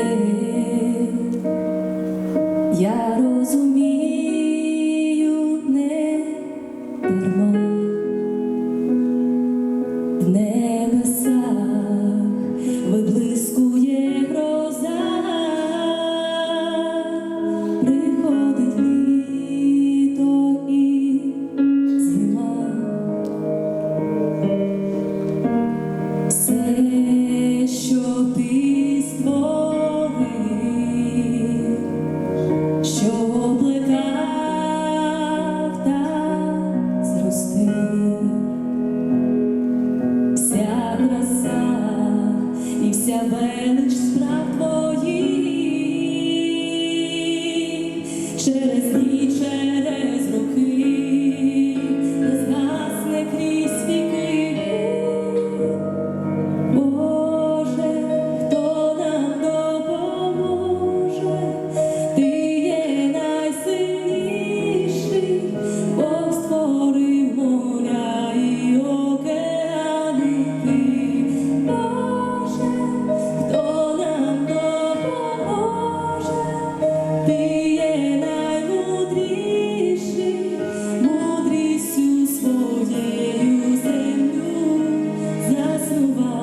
один. Я розумію. здійснився велич справ. survive.